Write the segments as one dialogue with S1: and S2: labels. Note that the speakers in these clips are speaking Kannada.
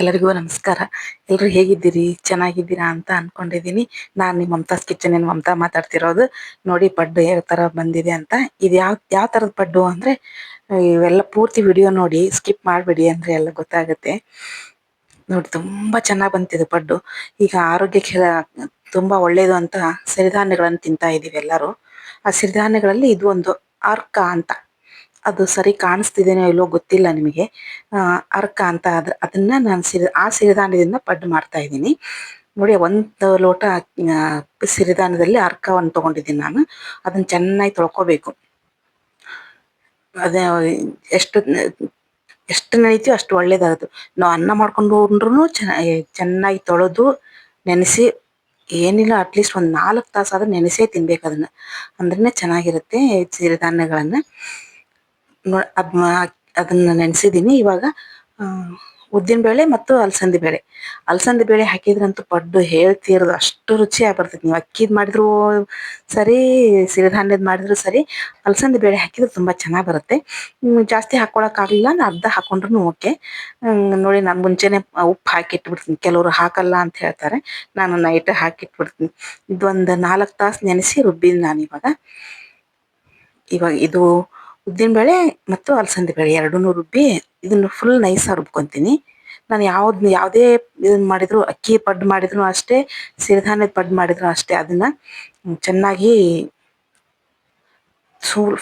S1: ಎಲ್ಲರಿಗೂ ನಮಸ್ಕಾರ. ಎಲ್ಲರೂ ಹೇಗಿದ್ದೀರಿ? ಚೆನ್ನಾಗಿದ್ದೀರಾ ಅಂತ ಅನ್ಕೊಂಡಿದೀನಿ ನಾನು ನಿಮ್ಮ ಮಮತಾಸ್ ಕಿಚನ್ ಏನ್ ಮಮತಾ ಮಾತಾಡ್ತಿರೋದು. ನೋಡಿ ಪಡ್ಡು ಯಾವ ತರ ಬಂದಿದೆ ಅಂತ. ಇದು ಯಾವ ಯಾವ ತರದ ಪಡ್ಡು ಅಂದ್ರೆ, ಇವೆಲ್ಲ ಪೂರ್ತಿ ವಿಡಿಯೋ ನೋಡಿ ಸ್ಕಿಪ್ ಮಾಡಬೇಡಿ ಅಂದ್ರೆ ಎಲ್ಲ ಗೊತ್ತಾಗುತ್ತೆ. ನೋಡಿ ತುಂಬಾ ಚೆನ್ನಾಗಿ ಬಂತಿದೆ ಪಡ್ಡು. ಈಗ ಆರೋಗ್ಯಕ್ಕೆ ತುಂಬಾ ಒಳ್ಳೇದು ಅಂತ ಸಿರಿಧಾನ್ಯಗಳನ್ನು ತಿಂತಾ ಇದೀವಿ ಎಲ್ಲರೂ. ಆ ಸಿರಿಧಾನ್ಯಗಳಲ್ಲಿ ಇದು ಒಂದು ಅರ್ಕ ಅಂತ. ಅದು ಸರಿ ಕಾಣಿಸ್ತಿದೇನೋ ಇಲ್ಲೋ ಗೊತ್ತಿಲ್ಲ ನಿಮಗೆ. ಅರ್ಕ ಅಂತ ಅದ್ರ ಅದನ್ನ ನಾನು ಸಿರಿ, ಆ ಸಿರಿಧಾನ್ಯದಿಂದ ಪಡ್ಡು ಮಾಡ್ತಾ ಇದ್ದೀನಿ. ನೋಡಿ, ಒಂದು ಲೋಟ ಸಿರಿಧಾನ್ಯದಲ್ಲಿ ಅರ್ಕವನ್ನು ತಗೊಂಡಿದ್ದೀನಿ ನಾನು. ಅದನ್ನ ಚೆನ್ನಾಗಿ ತೊಳ್ಕೊಬೇಕು. ಅದೇ, ಎಷ್ಟು ಎಷ್ಟು ನೆನೀತೀವೋ ಅಷ್ಟು ಒಳ್ಳೇದಾಗುತ್ತೆ. ನಾವು ಅನ್ನ ಮಾಡ್ಕೊಂಡು ಹೋದ್ರೂ ಚೆನ್ನಾಗಿ ಚೆನ್ನಾಗಿ ತೊಳೆದು ನೆನೆಸಿ, ಏನಿಲ್ಲ ಅಟ್ಲೀಸ್ಟ್ ಒಂದು ನಾಲ್ಕು ತಾಸಾದ್ರೂ ನೆನೆಸೇ ತಿನ್ಬೇಕು ಅದನ್ನು. ಅಂದ್ರೆ ಚೆನ್ನಾಗಿರುತ್ತೆ ಸಿರಿಧಾನ್ಯಗಳನ್ನ. ಅದ್ನ ಅದನ್ನ ನೆನೆಸಿದ್ದೀನಿ ಇವಾಗ ಉದ್ದಿನ ಬೇಳೆ ಮತ್ತು ಅಲಸಂದಿ ಬೇಳೆ. ಅಲಸಂದಿ ಬೇಳೆ ಹಾಕಿದ್ರಂತೂ ಪಡ್ಡು ಹೇಳ್ತಿರೋದು ಅಷ್ಟು ರುಚಿಯಾಗಿ ಬರ್ತೈತಿ ನೀವು ಅಕ್ಕಿದ್ ಮಾಡಿದ್ರು ಸರಿ, ಸಿರಿಧಾನ್ಯದ ಮಾಡಿದ್ರು ಸರಿ, ಅಲಸಂದಿ ಬೇಳೆ ಹಾಕಿದ್ರೆ ತುಂಬಾ ಚೆನ್ನಾಗಿ ಬರುತ್ತೆ. ಜಾಸ್ತಿ ಹಾಕೊಳಕ್ ಆಗ್ಲಿಲ್ಲ. ನಾನು ಅರ್ಧ ಹಾಕೊಂಡ್ರು ಓಕೆ. ನೋಡಿ ನಾನು ಮುಂಚೆನೆ ಉಪ್ಪು ಹಾಕಿಟ್ಬಿಡ್ತೀನಿ. ಕೆಲವರು ಹಾಕಲ್ಲ ಅಂತ ಹೇಳ್ತಾರೆ. ನಾನು ನೈಟ್ ಹಾಕಿಟ್ಬಿಡ್ತೀನಿ. ಇದೊಂದು ನಾಲ್ಕು ತಾಸು ನೆನೆಸಿ ರುಬ್ಬಿನಿ ನಾನು ಇವಾಗ. ಇವಾಗ ಇದು ಉದ್ದಿನ ಬೇಳೆ ಮತ್ತು ಅಲಸಂದಿ ಬೇಳೆ ಎರಡನ್ನೂ ರುಬ್ಬಿ ಇದನ್ನು ಫುಲ್ ನೈಸಾಗಿ ರುಬ್ಕೊತೀನಿ. ನಾನು ಯಾವ್ದು ಯಾವುದೇ ಇದನ್ನು ಮಾಡಿದರೂ, ಅಕ್ಕಿ ಪಡ್ಡು ಮಾಡಿದ್ರು ಅಷ್ಟೇ, ಸಿರಿಧಾನ್ಯದ ಪಡ್ಡು ಮಾಡಿದ್ರು ಅಷ್ಟೇ ಅದನ್ನು ಚೆನ್ನಾಗಿ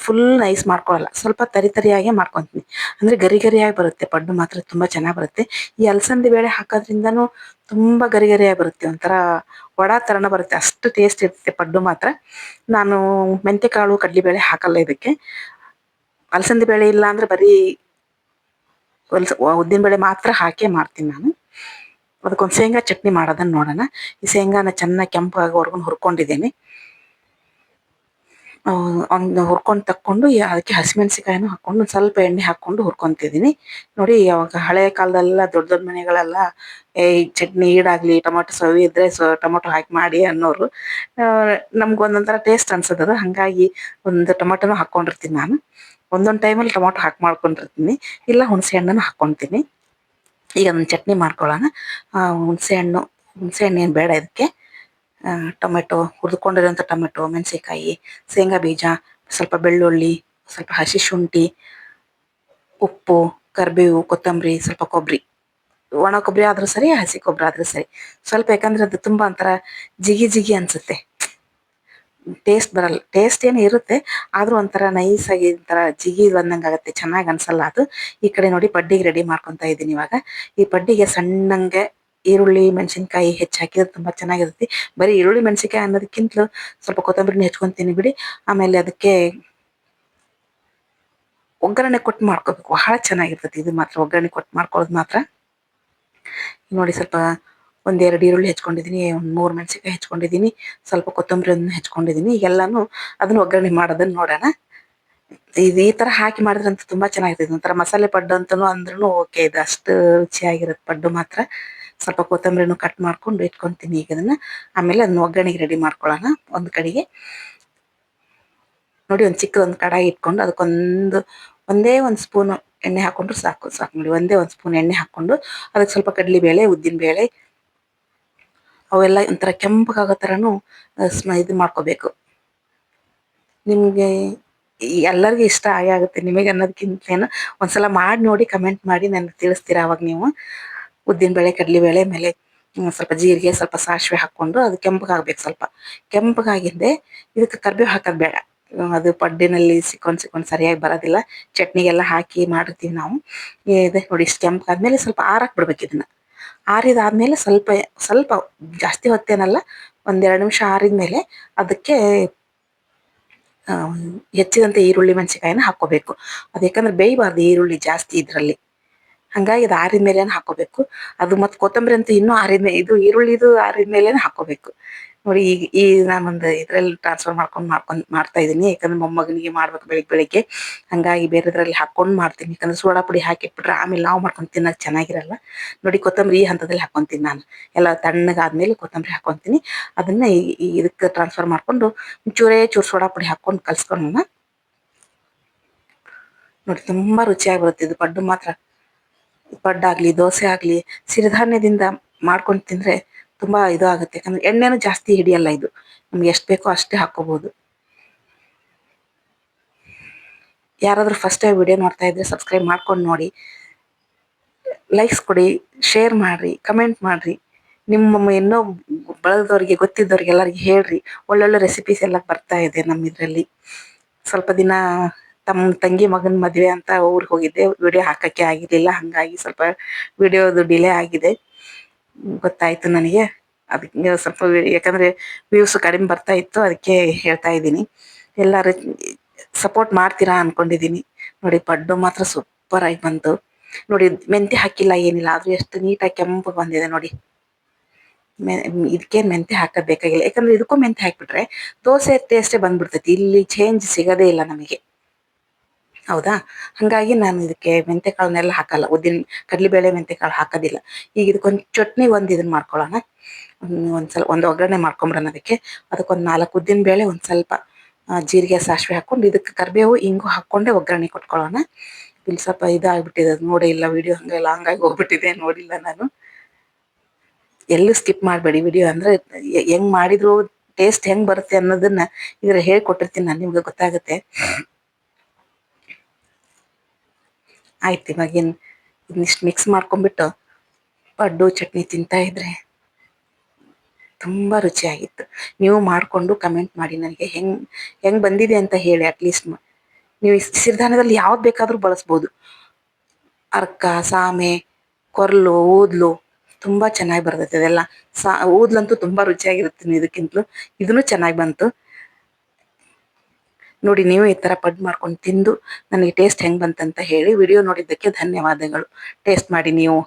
S1: ಫುಲ್ ನೈಸ್ ಮಾಡ್ಕೊಳ್ಳಲ್ಲ ಸ್ವಲ್ಪ ತರಿ ತರಿಯಾಗೆ ಮಾಡ್ಕೊತೀನಿ. ಅಂದರೆ ಗರಿ ಗರಿಯಾಗಿ ಬರುತ್ತೆ, ಪಡ್ಡು ಮಾತ್ರ ತುಂಬ ಚೆನ್ನಾಗಿ ಬರುತ್ತೆ. ಈ ಅಲಸಂದಿ ಬೇಳೆ ಹಾಕೋದ್ರಿಂದನೂ ತುಂಬ ಗರಿ ಗರಿಯಾಗಿ ಬರುತ್ತೆ, ಒಂಥರ ವಡ ತರಣ ಬರುತ್ತೆ, ಅಷ್ಟು ಟೇಸ್ಟ್ ಇರುತ್ತೆ ಪಡ್ಡು ಮಾತ್ರ. ನಾನು ಮೆಂತೆಕಾಳು ಕಡಲೆಬೇಳೆ ಹಾಕಲ್ಲ ಇದಕ್ಕೆ. ಅಲಸಂದಿ ಬೇಳೆ ಇಲ್ಲ ಅಂದ್ರೆ ಬರೀ ಹೊಲ್ಸ ಉದ್ದಿನ ಬೇಳೆ ಮಾತ್ರ ಹಾಕಿ ಮಾಡ್ತೀನಿ ನಾನು. ಅದಕ್ಕೊಂದು ಶೇಂಗಾ ಚಟ್ನಿ ಮಾಡೋದನ್ನ ನೋಡೋಣ. ಈ ಶೇಂಗಾನ ಚೆನ್ನಾಗಿ ಕೆಂಪಾಗಿ ಆಗೋವರೆಗೂ ಹುರ್ಕೊಂಡಿದ್ದೀನಿ. ಒಂದು ಹುರ್ಕೊಂಡು ತಕ್ಕೊಂಡು ಅದಕ್ಕೆ ಹಸಿಮೆಣಸಿಕಾಯನ್ನು ಹಾಕೊಂಡು ಒಂದು ಸ್ವಲ್ಪ ಎಣ್ಣೆ ಹಾಕೊಂಡು ಹುರ್ಕೊಂತಿದ್ದೀನಿ. ನೋಡಿ ಅವಾಗ ಹಳೆ ಕಾಲದಲ್ಲೆಲ್ಲ ದೊಡ್ಡ ದೊಡ್ಡ ಮನೆಗಳೆಲ್ಲ ಈ ಚಟ್ನಿ ಈಡಾಗಲಿ, ಟೊಮೊಟೊ ಸವಿ ಇದ್ರೆ ಸೊ ಟೊಮೊಟೊ ಹಾಕಿ ಮಾಡಿ ಅನ್ನೋರು ನಮ್ಗೆ ಒಂದೊಂಥರ ಟೇಸ್ಟ್ ಅನ್ಸೋದು ಹಾಗಾಗಿ ಒಂದು ಟೊಮೊಟೊನೂ ಹಾಕೊಂಡಿರ್ತೀನಿ ನಾನು. ಒಂದೊಂದು ಟೈಮಲ್ಲಿ ಟೊಮೊಟೊ ಹಾಕಿ ಮಾಡ್ಕೊಂಡಿರ್ತೀನಿ. ಇಲ್ಲ, ಹುಣಸೆ ಹಣ್ಣನ್ನು ಹಾಕ್ಕೊತೀನಿ. ಈಗ ಒಂದು ಚಟ್ನಿ ಮಾಡ್ಕೊಳ್ಳೋಣ ಹುಣಸೆ ಹಣ್ಣು ಹುಣಸೆ ಹಣ್ಣು ಏನು ಬೇಡ ಇದಕ್ಕೆ. ಟೊಮೆಟೊ ಹುರಿದುಕೊಂಡಿರೋಂಥ ಟೊಮೆಟೊ ಮೆಣಸಿಕಾಯಿ ಶೇಂಗಾ ಬೀಜ, ಸ್ವಲ್ಪ ಬೆಳ್ಳುಳ್ಳಿ, ಸ್ವಲ್ಪ ಹಸಿ ಶುಂಠಿ, ಉಪ್ಪು, ಕರಿಬೇವು, ಕೊತ್ತಂಬರಿ, ಸ್ವಲ್ಪ ಕೊಬ್ಬರಿ. ಒಣ ಕೊಬ್ಬರಿ ಆದರೂ ಸರಿ, ಹಸಿ ಕೊಬ್ಬರಿ ಆದರೂ ಸರಿ. ಸ್ವಲ್ಪ ಯಾಕಂದ್ರೆ ಅದು ತುಂಬ ಒಂಥರ ಜಿಗಿ ಜಿಗಿ ಅನಿಸುತ್ತೆ. ಟೇಸ್ಟ್ ಬರಲ್ಲ, ಟೇಸ್ಟ್ ಏನು ಇರುತ್ತೆ, ಆದ್ರೂ ಒಂಥರ ನೈಸ್ ಆಗಿ ಒಂಥರ ಜಿಗಿ ಬಂದಂಗೆ ಆಗುತ್ತೆ, ಚೆನ್ನಾಗಿ ಅನ್ಸಲ್ಲ ಅದು. ಈ ಕಡೆ ನೋಡಿ ಪಡ್ಡಿಗೆ ರೆಡಿ ಮಾಡ್ಕೊತಾ ಇದ್ದೀನಿ ಇವಾಗ. ಈ ಪಡ್ಡಿಗೆ ಸಣ್ಣಂಗೆ ಈರುಳ್ಳಿ, ಮೆಣಸಿನ್ಕಾಯಿ ಹೆಚ್ಚಾಕಿದ್ರೆ ತುಂಬಾ ಚೆನ್ನಾಗಿರುತ್ತೆ. ಬರೀ ಈರುಳ್ಳಿ, ಮೆಣಸಿನ್ಕಾಯಿ ಅನ್ನೋದಕ್ಕಿಂತಲೂ ಸ್ವಲ್ಪ ಕೊತ್ತಂಬರಿನ ಹೆಚ್ಕೊಂತೀನಿ ಬಿಡಿ. ಆಮೇಲೆ ಅದಕ್ಕೆ ಒಗ್ಗರಣೆ ಕೊಟ್ಟು ಮಾಡ್ಕೋಬೇಕು. ಬಹಳ ಚೆನ್ನಾಗಿರ್ತೈತಿ ಇದು ಮಾತ್ರ. ಒಗ್ಗರಣೆ ಕೊಟ್ಟು ಮಾಡ್ಕೊಳ್ಳೋದು ಮಾತ್ರ. ನೋಡಿ ಸ್ವಲ್ಪ ಒಂದೆರಡು ಈರುಳ್ಳಿ ಹೆಚ್ಕೊಂಡಿದ್ದೀನಿ, ಒಂದು ಮೂರು ಮೆಣಸಿನ್ಕಾಯಿ ಹೆಚ್ಕೊಂಡಿದ್ದೀನಿ, ಸ್ವಲ್ಪ ಕೊತ್ತಂಬರಿಯನ್ನು ಹೆಚ್ಕೊಂಡಿದ್ದೀನಿ. ಎಲ್ಲಾನು ಅದನ್ನ ಒಗ್ಗರಣೆ ಮಾಡೋದನ್ನ ನೋಡೋಣ. ಇದು ಈ ಥರ ಹಾಕಿ ಮಾಡಿದ್ರಂತೂ ತುಂಬಾ ಚೆನ್ನಾಗಿರ್ತದೆ ಒಂಥರ ಮಸಾಲೆ ಪಡ್ಡು ಅಂತಲೂ ಅಂದ್ರೂ ಓಕೆ, ಇದು ಅಷ್ಟು ರುಚಿಯಾಗಿರುತ್ತೆ ಪಡ್ಡು ಮಾತ್ರ. ಸ್ವಲ್ಪ ಕೊತ್ತಂಬರಿನೂ ಕಟ್ ಮಾಡ್ಕೊಂಡು ಇಟ್ಕೊಂತೀನಿ ಈಗ ಅದನ್ನ. ಆಮೇಲೆ ಅದನ್ನ ಒಗ್ಗರಣೆಗೆ ರೆಡಿ ಮಾಡ್ಕೊಳ್ಳೋಣ ಒಂದು ಕಡೆಗೆ. ನೋಡಿ ಒಂದು ಚಿಕ್ಕ ಒಂದು ಕಡಾಯಿ ಇಟ್ಕೊಂಡು ಅದಕ್ಕೊಂದು ಒಂದೇ ಒಂದು ಸ್ಪೂನು ಎಣ್ಣೆ ಹಾಕೊಂಡ್ರು ಸಾಕು ಸಾಕು ನೋಡಿ ಒಂದೇ ಒಂದು ಸ್ಪೂನ್ ಎಣ್ಣೆ ಹಾಕೊಂಡು ಅದಕ್ಕೆ ಸ್ವಲ್ಪ ಕಡಲೆಬೇಳೆ ಬೇಳೆ ಅವೆಲ್ಲ ಒಂಥರ ಕೆಂಪಗಾಗೋ ಥರನೂ ಸ್ಮ, ಇದು ಮಾಡ್ಕೋಬೇಕು. ನಿಮಗೆ ಎಲ್ಲರಿಗೂ ಇಷ್ಟ ಆಗೇ ಆಗುತ್ತೆ ನಿಮಗೆ ಅನ್ನೋದಕ್ಕಿಂತೇನು ಒಂದ್ಸಲ ಮಾಡಿ ನೋಡಿ ಕಮೆಂಟ್ ಮಾಡಿ ನನಗೆ ತಿಳಿಸ್ತೀರಾ ಅವಾಗ ನೀವು. ಉದ್ದಿನಬೇಳೆ ಕಡಲೆಬೇಳೆ ಮೇಲೆ ಸ್ವಲ್ಪ ಜೀರಿಗೆ, ಸ್ವಲ್ಪ ಸಾಸಿವೆ ಹಾಕ್ಕೊಂಡು ಅದು ಕೆಂಪಗಾಗ್ಬೇಕು ಸ್ವಲ್ಪ. ಕೆಂಪಗಾಗಿಂದೆ ಇದಕ್ಕೆ ಕರ್ಬೇವು ಹಾಕೋದು ಬೇಡ. ಅದು ಪಡ್ಡಿನಲ್ಲಿ ಸಿಕ್ಕೊಂಡು ಸಿಕ್ಕೊಂಡು ಸರಿಯಾಗಿ ಬರೋದಿಲ್ಲ. ಚಟ್ನಿಗೆಲ್ಲ ಹಾಕಿ ಮಾಡಿರ್ತೀವಿ ನಾವು. ಇದೆ ನೋಡಿ, ಇಷ್ಟು ಕೆಂಪಗಾದ್ಮೇಲೆ ಸ್ವಲ್ಪ ಆರಕ್ಕೆ ಬಿಡ್ಬೇಕು ಇದನ್ನ. ಆರಿದಾದ್ಮೇಲೆ ಸ್ವಲ್ಪ ಸ್ವಲ್ಪ ಜಾಸ್ತಿ ಹೊತ್ತೇನಲ್ಲ, ಒಂದೆರಡು ನಿಮಿಷ ಆರಿದ ಮೇಲೆ ಅದಕ್ಕೆ ಹೆಚ್ಚಿದಂತೆ ಈರುಳ್ಳಿ ಮೆಣಸಿಕಾಯಿನ ಹಾಕೋಬೇಕು ಅದು ಯಾಕಂದ್ರೆ ಬೇಯಬಾರ್ದು ಈರುಳ್ಳಿ ಜಾಸ್ತಿ ಇದರಲ್ಲಿ. ಹಂಗಾಗಿ ಇದು ಆರಿದ ಮೇಲೆ ಹಾಕೋಬೇಕು. ಅದು ಮತ್ತು ಕೊತ್ತಂಬರಿ ಅಂತ ಇನ್ನೂ ಆರಿದ ಇದು ಈರುಳ್ಳಿದು ಆರಿದ ಮೇಲೆ ಹಾಕೋಬೇಕು. ನೋಡಿ ಈಗ ಈ ನಾನೊಂದು ಇದ್ರಲ್ಲಿ ಟ್ರಾನ್ಸ್ಫರ್ ಮಾಡ್ಕೊಂಡು ಮಾಡ್ಕೊಂಡು ಮಾಡ್ತಾ ಇದ್ದೀನಿ ಯಾಕಂದ್ರೆ ಮೊಮ್ಮಗನಿಗೆ ಮಾಡ್ಬೇಕು ಬೆಳಿಗ್ಗೆ ಬೆಳಿಗ್ಗೆ. ಹಂಗಾಗಿ ಬೇರೆದ್ರಲ್ಲಿ ಹಾಕೊಂಡು ಮಾಡ್ತೀನಿ. ಯಾಕಂದ್ರೆ ಸೋಡಾ ಪುಡಿ ಹಾಕಿಟ್ಬಿಟ್ರೆ ಆಮೇಲೆ ನಾವು ಮಾಡ್ಕೊಂಡು ತಿನ್ನೋಕೆ ಚೆನ್ನಾಗಿರಲ್ಲ. ನೋಡಿ ಕೊತ್ತಂಬರಿ ಈ ಹಂತದಲ್ಲಿ ಹಾಕೊಂತೀನಿ ನಾನು. ಎಲ್ಲ ತಣ್ಣಗಾದ್ಮೇಲೆ ಕೊತ್ತಂಬರಿ ಹಾಕೊಂತೀನಿ. ಅದನ್ನ ಇದಕ್ಕೆ ಟ್ರಾನ್ಸ್ಫರ್ ಮಾಡ್ಕೊಂಡು ಚೂರೇ ಚೂರು ಸೋಡಾ ಪುಡಿ ಹಾಕೊಂಡು ಕಲ್ಸ್ಕೊಂಡು ನೋಡಿ ತುಂಬಾ ರುಚಿಯಾಗಿ ಬರುತ್ತೆ. ಇದು ಪಡ್ಡು ಮಾತ್ರ. ಪಡ್ಡಾಗ್ಲಿ ದೋಸೆ ಆಗಲಿ, ಸಿರಿಧಾನ್ಯದಿಂದ ಮಾಡ್ಕೊಂಡು ತಿಂದರೆ ತುಂಬಾ ಇದು ಆಗುತ್ತೆ. ಯಾಕಂದರೆ ಎಣ್ಣೆನೂ ಜಾಸ್ತಿ ಹಿಡಿಯಲ್ಲ ಇದು. ನಮ್ಗೆ ಎಷ್ಟು ಬೇಕೋ ಅಷ್ಟೇ ಹಾಕೋಬಹುದು ಯಾರಾದರೂ ಫಸ್ಟ್ ಟೈಮ್ ವಿಡಿಯೋ ನೋಡ್ತಾ ಇದ್ರೆ ಸಬ್ಸ್ಕ್ರೈಬ್ ಮಾಡ್ಕೊಂಡು ನೋಡಿ. ಲೈಕ್ಸ್ ಕೊಡಿ ಶೇರ್ ಮಾಡಿರಿ ಕಮೆಂಟ್ ಮಾಡಿರಿ. ನಿಮ್ಮ ಇನ್ನೂ ಬಳಗದವ್ರಿಗೆ ಗೊತ್ತಿದ್ದವ್ರಿಗೆ ಎಲ್ಲರಿಗೆ ಹೇಳ್ರಿ. ಒಳ್ಳೊಳ್ಳೆ ರೆಸಿಪೀಸ್ ಎಲ್ಲ ಬರ್ತಾ ಇದೆ ನಮ್ಮ ಇದರಲ್ಲಿ. ಸ್ವಲ್ಪ ದಿನ ತಮ್ಮ ತಂಗಿ ಮಗನ ಮದುವೆ ಅಂತ ಊರಿಗೆ ಹೋಗಿದ್ದೆ. ವಿಡಿಯೋ ಹಾಕಕ್ಕೆ ಆಗಿರಲಿಲ್ಲ. ಹಂಗಾಗಿ ಸ್ವಲ್ಪ ವಿಡಿಯೋದು ಡಿಲೇ ಆಗಿದೆ. ಗೊತ್ತಾಯ್ತು ನನಗೆ. ಅದಕ್ಕೆ ಸ್ವಲ್ಪ ಯಾಕಂದ್ರೆ ವ್ಯೂಸ್ ಕಡಿಮೆ ಬರ್ತಾ ಇತ್ತು. ಅದಕ್ಕೆ ಹೇಳ್ತಾ ಇದ್ದೀನಿ. ಎಲ್ಲರೂ ಸಪೋರ್ಟ್ ಮಾಡ್ತೀರಾ ಅನ್ಕೊಂಡಿದ್ದೀನಿ. ನೋಡಿ, ಪಡ್ಡು ಮಾತ್ರ ಸೂಪರ್ ಆಗಿ ಬಂತು. ನೋಡಿ ಮೆಂತೆ ಹಾಕಿಲ್ಲ ಏನಿಲ್ಲ. ಆದ್ರೂ ಎಷ್ಟು ನೀಟಾಗಿ ಕೆಂಪು ಬಂದಿದೆ ನೋಡಿ. ಇದಕ್ಕೆ ಮೆಂತೆ ಹಾಕಬೇಕಾಗಿಲ್ಲ. ಯಾಕಂದ್ರೆ ಇದಕ್ಕೂ ಮೆಂತೆ ಹಾಕಿಬಿಟ್ರೆ ದೋಸೆ ಟೇಸ್ಟೇ ಬಂದ್ಬಿಡ್ತೈತಿ. ಇಲ್ಲಿ ಚೇಂಜ್ ಸಿಗೋದೇ ಇಲ್ಲ ನಮಗೆ. ಹೌದಾ? ಹಾಗಾಗಿ ನಾನು ಇದಕ್ಕೆ ಮೆಂತೆ ಕಾಳನ್ನೆಲ್ಲ ಹಾಕಲ್ಲ. ಉದ್ದಿನ ಕಡಲೆಬೇಳೆ ಮೆಂತೆ ಕಾಳು ಹಾಕೋದಿಲ್ಲ. ಈಗ ಇದಕ್ಕೊಂದು ಚಟ್ನಿ ಒಂದು ಇದನ್ನ ಮಾಡ್ಕೊಳ್ಳೋಣ. ಒಂದ್- ಒಂದ್ಸಲ ಒಂದು ಒಗ್ಗರಣೆ ಮಾಡ್ಕೊಂಬಿಡೋಣ ಅದಕ್ಕೆ. ಅದಕ್ಕೊಂದು ನಾಲ್ಕು ಉದ್ದಿನ ಬೇಳೆ, ಒಂದು ಸ್ವಲ್ಪ ಜೀರಿಗೆ, ಸಾಸಿವೆ ಹಾಕ್ಕೊಂಡು ಇದಕ್ಕೆ ಕರಿಬೇವು, ಇಂಗು ಹಾಕ್ಕೊಂಡೆ ಒಗ್ಗರಣೆ ಕೊಟ್ಕೊಳ್ಳೋಣ. ಇಲ್ಲಿ ಸ್ವಲ್ಪ ಇದಾಗ್ಬಿಟ್ಟಿದೆ. ಅದು ನೋಡಿ ಇಲ್ಲ, ವಿಡಿಯೋ ಹಂಗೆ ಲಾಂಗ್ ಆಗಿ ಹೋಗ್ಬಿಟ್ಟಿದೆ, ನೋಡಿಲ್ಲ ನಾನು. ಎಲ್ಲೂ ಸ್ಕಿಪ್ ಮಾಡಬೇಡಿ. ವಿಡಿಯೋ ಅಂದರೆ ಹೆಂಗೆ ಹೆಂಗ್ ಮಾಡಿದ್ರು ಟೇಸ್ಟ್ ಹೆಂಗೆ ಬರುತ್ತೆ ಅನ್ನೋದನ್ನ ಇದ್ರ ಹೇಳ್ಕೊಟ್ಟಿರ್ತೀನಿ ನಾನು, ನಿಮ್ಗೆ ಗೊತ್ತಾಗುತ್ತೆ. ಆಯ್ತು ಇವಾಗೇನು ಇದನ್ನಿಷ್ಟು ಮಿಕ್ಸ್ ಮಾಡ್ಕೊಂಡ್ಬಿಟ್ಟು ಪಡ್ಡು, ಚಟ್ನಿ ತಿಂತಾ ಇದ್ರೆ ತುಂಬ ರುಚಿಯಾಗಿತ್ತು ನೀವು ಮಾಡಿಕೊಂಡು ಕಮೆಂಟ್ ಮಾಡಿ ನನಗೆ ಹೆಂಗ್ ಹೆಂಗ್ ಬಂದಿದೆ ಅಂತ ಹೇಳಿ ಅಟ್ಲೀಸ್ಟ್ ನೀವು ಸಿರಿಧಾನ್ಯದಲ್ಲಿ ಯಾವ್ದು ಬೇಕಾದರೂ ಬಳಸ್ಬೋದು. ಅರ್ಕ, ಸಾಮೆ, ಕೊರಲು, ಊದ್ಲು ತುಂಬ ಚೆನ್ನಾಗಿ ಬರ್ತೈತೆ ಅದೆಲ್ಲ. ಸಾ ಊದ್ಲಂತೂ ತುಂಬ ರುಚಿಯಾಗಿರುತ್ತೆ ಇದಕ್ಕಿಂತಲೂ. ಇದನ್ನು ಚೆನ್ನಾಗಿ ಬಂತು. ನೋಡಿ ನೀವು ಈ ಥರ ಪಡ್ ಮಾಡ್ಕೊಂಡು ತಿಂದು ನನಗೆ ಟೇಸ್ಟ್ ಹೆಂಗೆ ಬಂತಂತ ಹೇಳಿ ವಿಡಿಯೋ ನೋಡಿದ್ದಕ್ಕೆ ಧನ್ಯವಾದಗಳು. ಟೇಸ್ಟ್ ಮಾಡಿ ನೀವು.